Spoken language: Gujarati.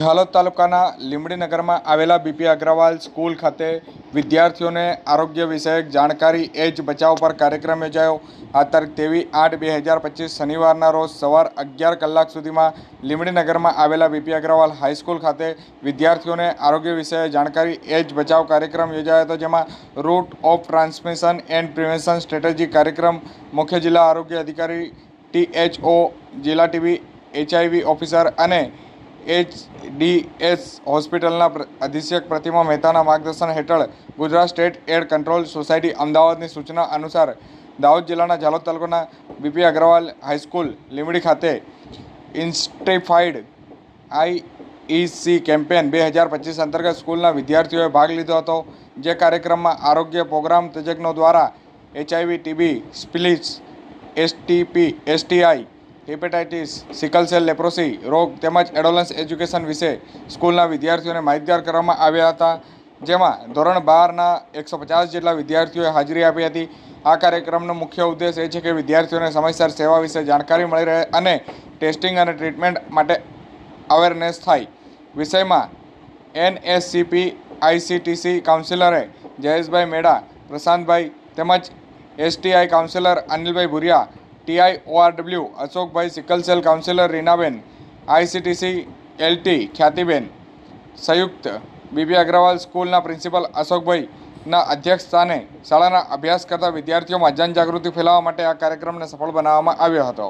હાલોદ તાલુકાના લીંબડી નગરમાં આવેલા બીપી અગ્રવાલ સ્કૂલ ખાતે વિદ્યાર્થીઓને આરોગ્ય વિષયક જાણકારી એજ બચાવ પર કાર્યક્રમ યોજાયો. આ તારીખ તેવી આઠ બે હજાર પચીસ શનિવારના રોજ સવાર અગિયાર કલાક સુધીમાં લીંબડી નગરમાં આવેલા બીપી અગ્રવાલ હાઈસ્કૂલ ખાતે વિદ્યાર્થીઓને આરોગ્ય વિષયે જાણકારી એજ બચાવ કાર્યક્રમ યોજાયો હતો, જેમાં route of transmission and prevention strategy કાર્યક્રમ મુખ્ય જિલ્લા આરોગ્ય અધિકારી ટીએચઓ જિલ્લા ટીબી એચઆઈવી ઓફિસર અને એચ ડી એસ હોસ્પિટલના અધિક્ષક પ્રતિમા મહેતાના માર્ગદર્શન હેઠળ Gujarat state AIDS control society અમદાવાદની સૂચના અનુસાર દાહોદ જિલ્લાના ઝાલોદ તાલુકાના બીપી અગ્રવાલ હાઈસ્કૂલ લીમડી ખાતે ઇન્સ્ટેફાઈડ આઈઈસી કેમ્પેન બે હજાર પચીસ અંતર્ગત સ્કૂલના વિદ્યાર્થીઓએ ભાગ લીધો હતો, જે કાર્યક્રમમાં આરોગ્ય પ્રોગ્રામ તજજ્ઞો દ્વારા HIV, TB, syphilis, STP, STI hepatitis, sickle cell leprosy રોગ તેમજ એડોલન્સ એજ્યુકેશન વિશે સ્કૂલના વિદ્યાર્થીઓને માહિતગાર કરવામાં આવ્યા હતા, જેમાં ધોરણ બારના એકસો પચાસ જેટલા વિદ્યાર્થીઓએ હાજરી આપી હતી. આ કાર્યક્રમનો મુખ્ય ઉદ્દેશ એ છે કે વિદ્યાર્થીઓને સમયસર સેવા વિશે જાણકારી મળી રહે અને ટેસ્ટિંગ અને ટ્રીટમેન્ટ માટે અવેરનેસ થાય. વિષયમાં એનએસસીપી આઈસીટીસી કાઉન્સિલરે જયેશભાઈ મેડા, પ્રશાંતભાઈ તેમજ STI counsellor Anilbhai Bhuriya TI ORW Ashokbhai sickle cell counsellor Rinaben, ICTC LT Khyatiben, સંયુક્ત બીબી અગ્રવાલ સ્કૂલના પ્રિન્સિપલ અશોકભાઈના અધ્યક્ષ સ્થાને શાળાના અભ્યાસ કરતા વિદ્યાર્થીઓમાં જનજાગૃતિ ફેલાવવા માટે આ કાર્યક્રમને સફળ બનાવવામાં આવ્યો હતો.